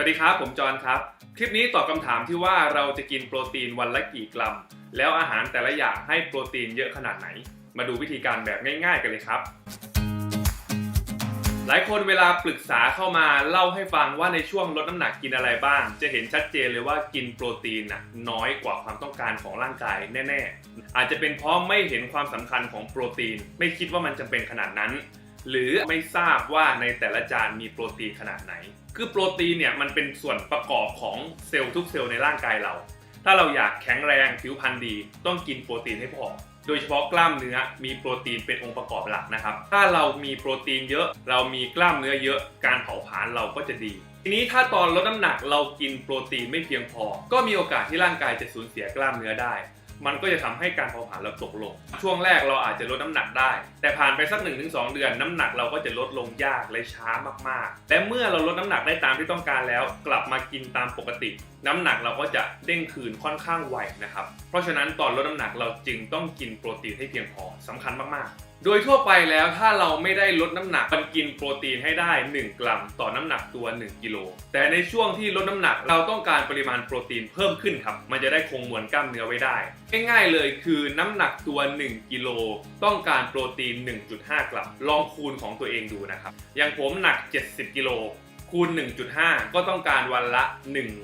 สวัสดีครับ ผมจอห์นครับ คลิปนี้ตอบคำถามที่ว่าเราจะกินโปรตีนวันละกี่กรัม แล้วอาหารแต่ละอย่างให้โปรตีนเยอะขนาดไหน มาดูวิธีการแบบง่าย ๆ กันเลยครับ หลายคนเวลาปรึกษาเข้ามาเล่าให้ฟังว่าในช่วงลดน้ำหนักกินอะไรบ้าง จะเห็นชัดเจนเลยว่ากินโปรตีนน่ะน้อยกว่าความต้องการของร่างกายแน่ๆ อาจจะเป็นเพราะไม่เห็นความสำคัญของโปรตีน ไม่คิดว่ามันจำเป็นขนาดนั้น หรือไม่ทราบว่าในแต่ละจานมีโปรตีนขนาดไหน คือโปรตีนเนี่ยมันเป็นส่วนประกอบของเซลล์ทุกเซลล์ในร่างกายเรา ถ้าเราอยากแข็งแรงผิวพรรณดี ต้องกินโปรตีนให้พอ โดยเฉพาะกล้ามเนื้อมีโปรตีนเป็นองค์ประกอบหลักนะครับ ถ้าเรามีโปรตีนเยอะ เรามีกล้ามเนื้อเยอะ การเผาผลาญเราก็จะดีทีนี้ถ้าตอนลดน้ำหนักเรากินโปรตีนไม่เพียงพอ ก็มีโอกาสที่ร่างกายจะสูญเสียกล้ามเนื้อได้ มันก็จะทำให้การเผาผลาญเราตกลง ช่วงแรกเราอาจจะลดน้ำหนักได้ แต่ผ่านไปสัก 1-2 เดือน น้ำหนักเราก็จะลดลงยากและช้ามากๆ และเมื่อเราลดน้ำหนักได้ตามที่ต้องการแล้ว กลับมากินตามปกติ น้ำหนักเราก็จะเด้งคืนค่อนข้างไวนะครับ เพราะฉะนั้นตอนลดน้ำหนักเราจึงต้องกินโปรตีนให้เพียงพอสำคัญมากๆ โดยทั่วไปแล้วถ้าเราไม่ได้ลดน้ำหนักมันกินโปรตีนให้ได้ 1 กรัมต่อน้ำหนักตัว 1 กิโล แต่ในช่วงที่ลดน้ำหนักเราต้องการปริมาณโปรตีนเพิ่มขึ้นครับ มันจะได้คงมวลกล้ามเนื้อไว้ได้ ง่ายๆเลยคือน้ำหนักตัว 1 กิโลต้องการโปรตีน 1.5 กรัม ลองคูณของตัวเองดูนะครับ อย่างผมหนัก 70 กิโลคูณ 1.5 ก็ต้องการวันละ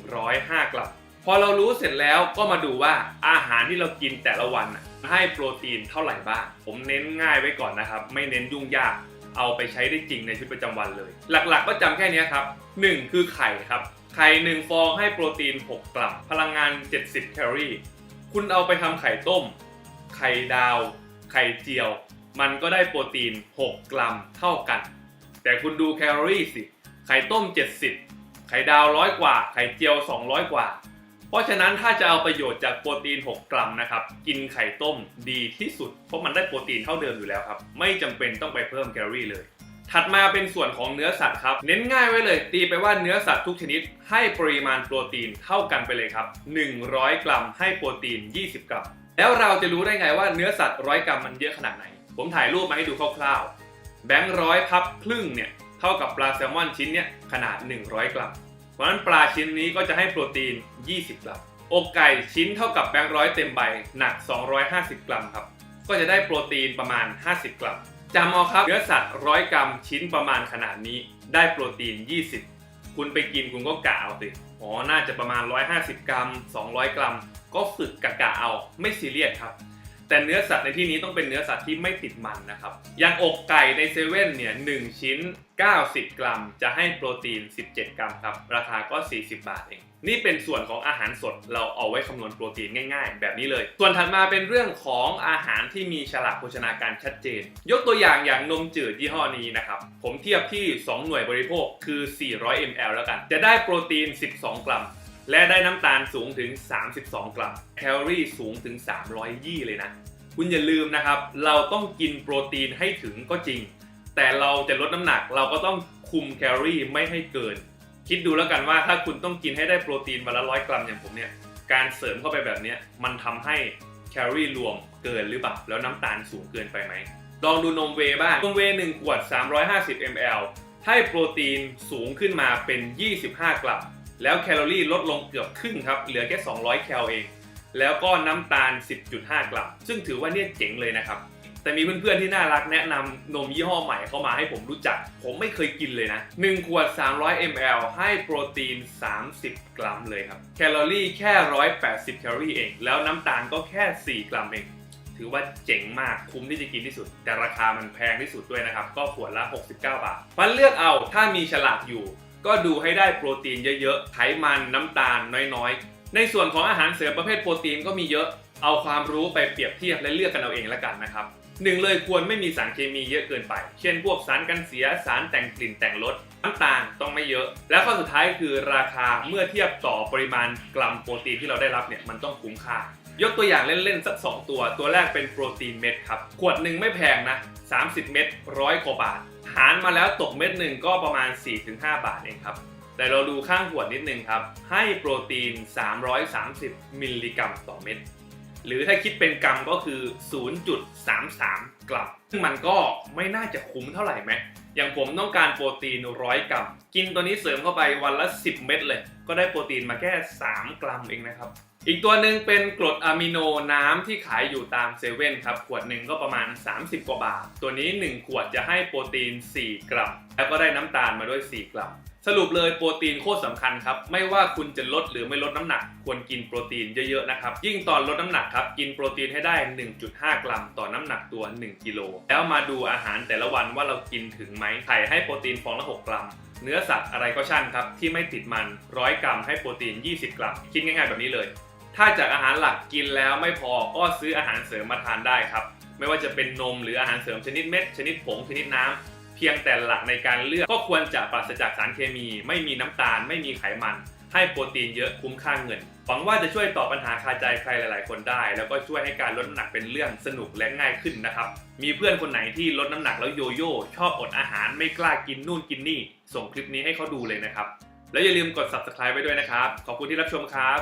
105 กรัม พอเรารู้เสร็จแล้วก็มาดูว่าอาหารที่เรากินแต่ละวันให้โปรตีนเท่าไหร่บ้าง ผมเน้นง่ายไว้ก่อนนะครับ ไม่เน้นยุ่งยาก เอาไปใช้ได้จริงในชีวิตประจำวันเลย หลักๆ ก็จำแค่นี้ครับ 1 คือไข่ครับ ไข่1ฟองให้โปรตีน 6 กรัม พลังงาน 70 แคลอรี่ คุณเอาไปทำไข่ต้ม ไข่ดาว ไข่เจียว มันก็ได้โปรตีน 6 กรัมเท่ากัน แต่คุณดูแคลอรี่สิ ไข่ต้ม 70 ไข่ดาวร้อยกว่า ไข่เจียว 200 กว่า ราะฉะนั้นถ้าจะเอาประโยชน์จากโปรตีน 6 กรัมนะครับ กินไข่ต้มดีที่สุด เพราะมันได้โปรตีนเท่าเดิมอยู่แล้วครับ ไม่จำเป็นต้องไปเพิ่มแคลอรี่เลย ถัดมาเป็นส่วนของเนื้อสัตว์ครับ เน้นง่ายไว้เลย ตีไปว่าเนื้อสัตว์ทุกชนิด ให้ปริมาณโปรตีนเท่ากันไปเลยครับ 100 กรัม ให้โปรตีน 20 กรัม แล้วเราจะรู้ได้ไงว่าเนื้อสัตว์ร้อยกรัมมันเยอะขนาดไหน ผมถ่ายรูปมาให้ดูคร่าวๆ แบงค์ร้อยพับครึ่งเนี่ยเท่ากับปลาแซลมอนชิ้นเนี่ยขนาด 100 กรัม เพราะฉะนั้นปลาชิ้นนี้ก็จะให้โปรตีน 20 กรัม อกไก่ชิ้นเท่ากับแบงค์ร้อยเต็มใบหนัก 250 กรัมครับ ก็จะได้โปรตีนประมาณ 50 กรัมจำเอาครับเนื้อสัตว์ร้อยกรัมชิ้นประมาณขนาดนี้ได้โปรตีน 20 คุณไปกินคุณก็กะเอาสิอ๋อ น่าจะประมาณ 150 กรัม 200 กรัม ก็ฝึกกะกะเอาไม่ซีเรียสครับ แต่เนื้อสัตว์ในที่นี้ต้องเป็นเนื้อสัตว์ที่ไม่ติดมันนะครับ อย่างอกไก่ในเซเว่นเนี่ย1ชิ้น 90 กรัม จะให้โปรตีน 17 กรัมครับ ราคาก็ 40 บาทเอง นี่เป็นส่วนของอาหารสดเราเอาไว้คำนวณโปรตีนง่าย ๆ แบบนี้เลย ส่วนถัดมาเป็นเรื่องของอาหารที่มีฉลากโภชนาการชัดเจน ยกตัวอย่างอย่างนมจืดยี่ห้อนี้นะครับ ผมเทียบที่ 2 หน่วยบริโภคคือ 400 ml แล้วกัน จะได้โปรตีน 12 กรัม และได้น้ำตาลสูงถึง 32 กรัม แคลอรี่สูงถึง 300ยี่เลยนะ คุณอย่าลืมนะครับ เราต้องกินโปรตีนให้ถึงก็จริง แต่เราจะลดน้ำหนักเราก็ต้องคุมแคลอรี่ไม่ให้เกิน คิดดูแล้วกันว่าถ้าคุณต้องกินให้ได้โปรตีนวันละร้อยกรัมอย่างผมเนี่ย การเสริมเข้าไปแบบนี้มันทำให้แคลอรี่รวมเกินหรือเปล่า แล้วน้ำตาลสูงเกินไปไหม ลองดูนมเวบ้าง นมเวย์1ขวด 350 ml ให้โปรตีนสูงขึ้นมาเป็น 25 กรัม แล้วแคลอรี่ลดลงเกือบครึ่งครับ เหลือแค่ 200 แคลเอง แล้วก็น้ำตาล 10.5 กรัม ซึ่งถือว่าเนี่ยเจ๋งเลยนะครับ แต่มีเพื่อนๆที่น่ารักแนะนำนมยี่ห้อใหม่เข้ามาให้ผมรู้จัก ผมไม่เคยกินเลยนะ 1 ขวด 300 ml ให้โปรตีน 30 กรัมเลยครับ แคลอรี่แค่ 180 แคลอรี่เอง แล้วน้ำตาลก็แค่ 4 กรัมเองถือว่าเจ๋งมากคุ้มที่จะกินที่สุด แต่ราคามันแพงที่สุดด้วยนะครับ ก็ขวดละ 69 บาท มันเลือกเอาถ้ามีฉลากอยู่ ก็ดูให้ได้โปรตีนเยอะๆ ไขมันน้ำตาลน้อยๆ ในส่วนของอาหารเสริมประเภทโปรตีนก็มีเยอะ เอาความรู้ไปเปรียบเทียบและเลือกกันเอาเองละกันนะครับหนึ่งเลยควรไม่มีสารเคมีเยอะเกินไป เช่นพวกสารกันเสีย สารแต่งกลิ่นแต่งรส น้ำตาลต้องไม่เยอะ และข้อสุดท้ายคือราคาเมื่อเทียบต่อปริมาณกรัมโปรตีนที่เราได้รับเนี่ยมันต้องคุ้มค่า ยกตัวอย่างเล่นๆสัก 2 ตัว ตัวแรกเป็นโปรตีนเม็ดครับ ขวดหนึ่งไม่แพงนะ 30 เม็ดร้อยกว่าบาท หารมาแล้วตกเม็ดหนึ่งก็ประมาณ 4-5 บาทเองครับ แต่เราดูข้างขวดนิดนึงครับ ให้โปรตีน 330 มิลลิกรัมต่อเม็ด หรือถ้าคิดเป็นกรัมก็คือ 0.33 กรัม ซึ่งมันก็ไม่น่าจะคุ้มเท่าไหร่ไหม อย่างผมต้องการโปรตีนร้อยกรัม กินตัวนี้เสริมเข้าไปวันละ 10 เม็ดเลย ก็ได้โปรตีนมาแค่ 3 กรัมเองนะครับ อีกตัวหนึ่งเป็นกรดอะมิโนน้ำที่ขายอยู่ตามเซเว่นครับ ขวดหนึ่งก็ประมาณ 30 กว่าบาท ตัวนี้ 1 ขวดจะให้โปรตีน 4 กรัม แล้วก็ได้น้ำตาลมาด้วย 4 กรัม สรุปเลยโปรตีนโคตรสำคัญครับ ไม่ว่าคุณจะลดหรือไม่ลดน้ำหนัก ควรกินโปรตีนเยอะๆนะครับ ยิ่งตอนลดน้ำหนักครับกินโปรตีนให้ได้ 1.5 กรัม ต่อน้ำหนักตัว 1 กิโล แล้วมาดูอาหารแต่ละวันว่าเรากินถึงไหมไข่ให้โปรตีนฟองละ 6 กรัมเนื้อสัตว์อะไรก็ช่างครับ ที่ไม่ติดมัน 100 กรัมให้โปรตีน 20 กรัม คิดง่ายๆแบบนี้เลย ถ้าจากอาหารหลักกินแล้วไม่พอก็ซื้ออาหารเสริมมาทานได้ครับ ไม่ว่าจะเป็นนมหรืออาหารเสริมชนิดเม็ด ชนิดผงชนิดน้ำ เพียงแต่หลักในการเลือกก็ควรจะปราศจากสารเคมี ไม่มีน้ำตาล ไม่มีไขมัน ให้โปรตีนเยอะคุ้มค่าเงิน หวังว่าจะช่วยตอบปัญหาคาใจใครหลาย ๆ คนได้ แล้วก็ช่วยให้การลดน้ำหนักเป็นเรื่องสนุกและง่ายขึ้นนะครับ มีเพื่อนคนไหนที่ลดน้ำหนักแล้วโยโย่ชอบอดอาหารไม่กล้ากินนู่นกินนี่ ส่งคลิปนี้ให้เขาดูเลยนะครับ แล้วอย่าลืมกด subscribe ไว้ด้วยนะครับ ขอบคุณที่รับชมครับ